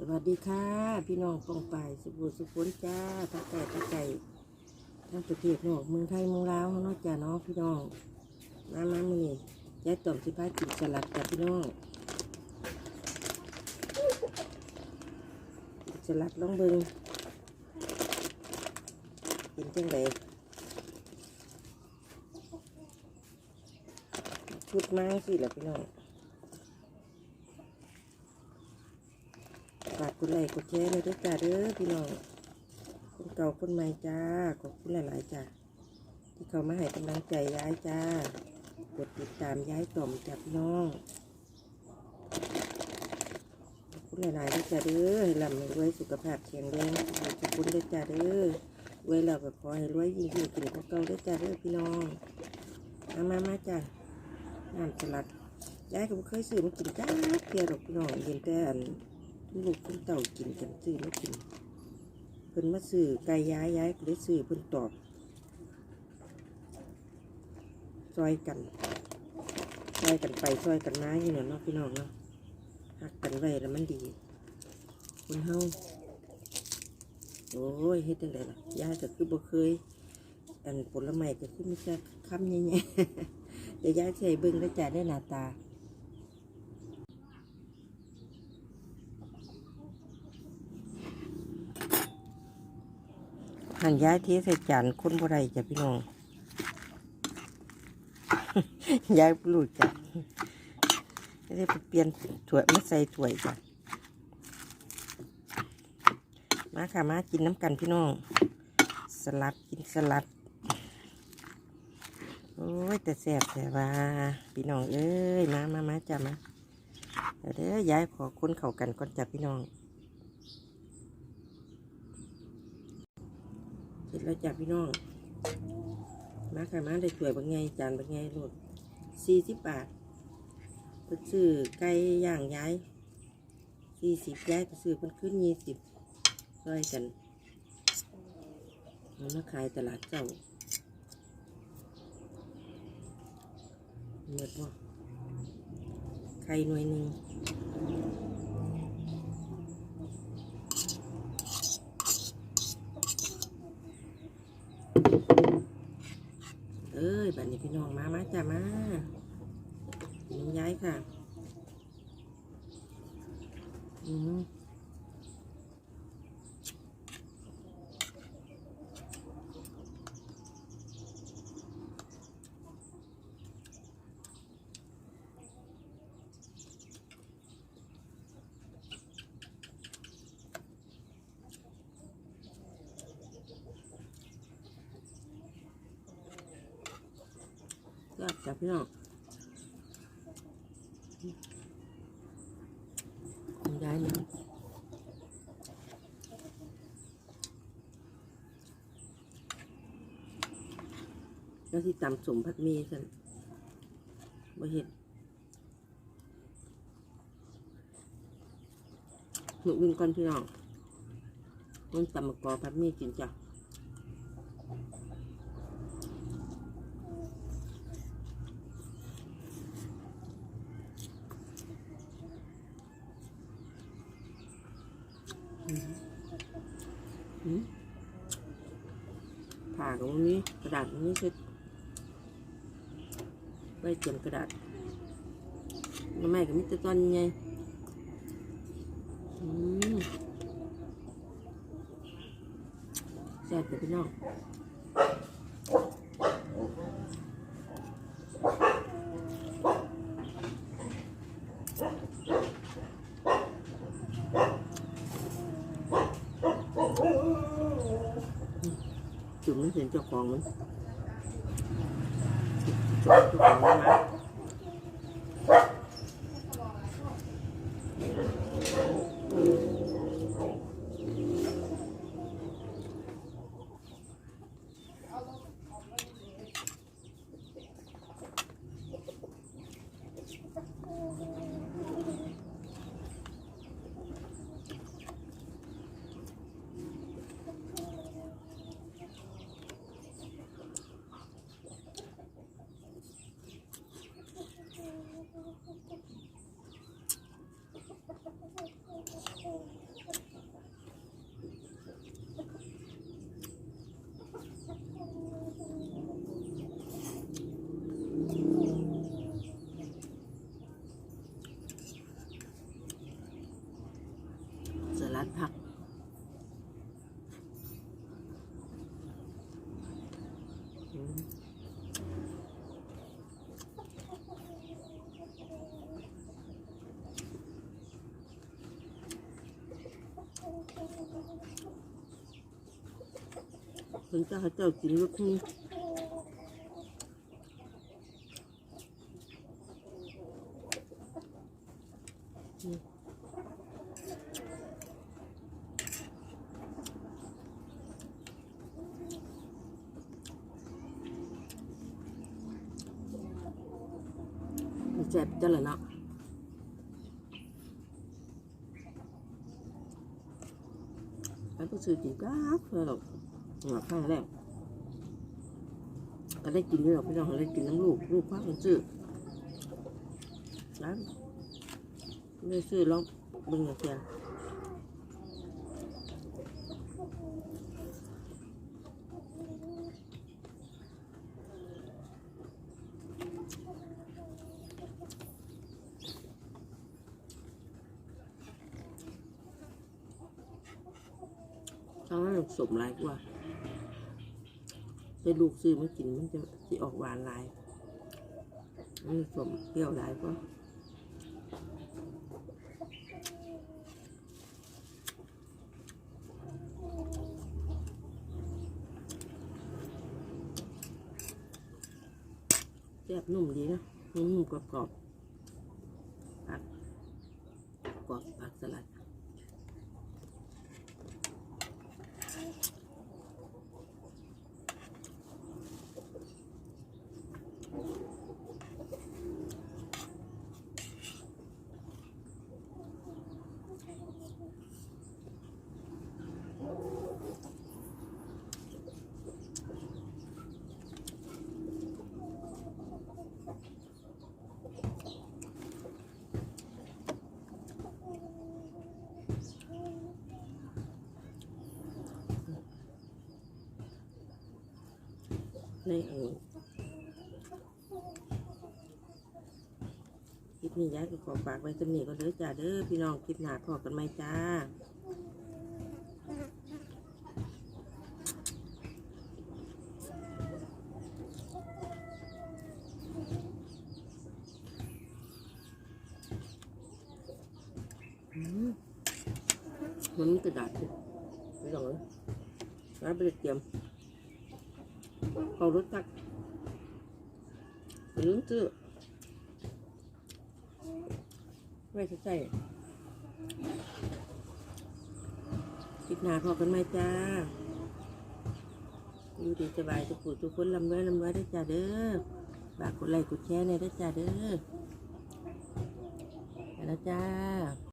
สวัสดีค่ะ พี่น้องกองไปายสุบุสุพนจ้าทั้งไก่ทั้งไก่ทั้งประเทศนอกเมืองไทยเมืองลาวเนาะจ้าเนาะพี่น้องมามามือนี่ยายต่อมสิพากินสลัดจ้าพี่น้องสลัดลองเบิงกินจังไดชุดมาสิแหละพี่น้อง ฝา กดไลค์กดแชร์เลยด้วยจ้าเด้อพี่น้องคนเก่าคนใหม่จ้าขอบคุณหลายๆจ้าที่เขามาให้กำลังใจย้ายจ้ากดติดตามย้ายต่อมจ้าพี่น้องขอบคุณหลายๆด้วยจ้าเด้อให้ลำให้รวยสุขภาพแข็งแรงขอบคุณด้วยจ้าเด้อรวยแล้วก็ขอให้รวยยิ่งยิ่งขึ้นกว่าเก่าด้วยจ้าเด้อพี่น้องมามามาจ้าน้ำสลัดย้ายก็เคยซื้อมากินจ้าเพียหรอกพี่น้องเห็นแต่ อันลูกคุเต่ากินกันซื้อไม่กินเพิ่นมาซื้อไก่ย้ายย้ายก็ได้ซื้อเพิ่นตอบซอยกันซอยกันไปซอยกันมาอยู่เนาะเนาะพี่น้องเนาะหักกันไว้แล้วมันดีคุณเฮาโอ้ยเฮ็ดจังไดล่ะยายก็คือบ่เคย อันผลไม้ก็คือมีแต่คำใหญ่ๆเดี๋ยวยายใช้เบิ่งแล้วจะได้หน้าตา หันย้ายเทใส่จานคนบ่ได้จ้ะพี่น้องย้ายปลูกจ้ะไม่ได้ไปเปลี่ยนถ้วยมาใส่ถ้วยจ้ะมาค่ะมากินน้ำกันพี่น้อง สลัดกินสลัด โอ้ยแต่แซ่บแต่ว่าพี่น้องเอ้ยมามามาจ้ะมาเดี๋ยวย้ายขอคนเข้ากันก่อนจ้ะพี่น้อง เสร็จ แล้วจ้ะพี่น้องมาค่ะมาได้ถ้วยบางไงจานบางไงลูกสี่สิบบาทเพิ่นซื้อไก่ย่างย้ายสี่สิบย้ายก็ซื้อเพิ่นขึ้นยี่สิบช่วยกันเอามาขายตลาดเจ้าเหมื่อว่าไข่หน่วยหนึ่ง เอ้ยบัดนี้ พี่น้องมามาจ้ามาน้ำย้ายค่ะ อืม จ้ะพี่น้องน้ำย้ายเนี่ยแล้วที่ตำสมผัดมีสันบ่เห็นหนุวินก่อนพี่น้องมันตำมะกอผัดมีกินจ้ะ ผ่าตรงนี้กระดาษตรงนี้เช็ดไว้เตรียมกระดาษน้ำแม่ก็มิตรตอนไงอืมแซ่บแต่พี่น้อง จุ่มมันเห็นเจ้าของมันจุ่มเจ้าของมันมาคนเจ้าให้เ人家还掉几个坑 ซ่บจังเลยเนาะอันก็ซื้อจีก้าเพื่อหรอกหัวข้างแรกก็ได้กินด้วยหรอกพี่น้องได้กินน้ำลูกลูกพักมันซื้อร้านไม่ซื้อลองเบึงอย่าเดียว ทางนั้นสมหลายกว่าได้ลูกซื้อมากินมันจะสิออกหวานหลายมันสมเปรี้ยวหลายกว่าแซ่บนุ่มดีนะนุ่มๆกรอบผักกรอบผักสลัด Thank you. ในเออคลิปนี้ยายก็ขอฝากไว้สำนีก็เด้อจ้าเด้อพี่น้องคลิปหนาพอกันไหมจ้าอืมมันมีกระดาษไม่ต้องเลยร้านไปเตรียม เขารถจักรลืมซื้อไว้ใส่ใส่คลิปหนาพอกันไหมจ้าอยู่ดีสบายทุกผู้ทุกคนลำไว้ลำไว้ได้จ้าเด้อฝากกดไลค์กดแชร์ในอยได้จ้าเด้อแล้วจ้า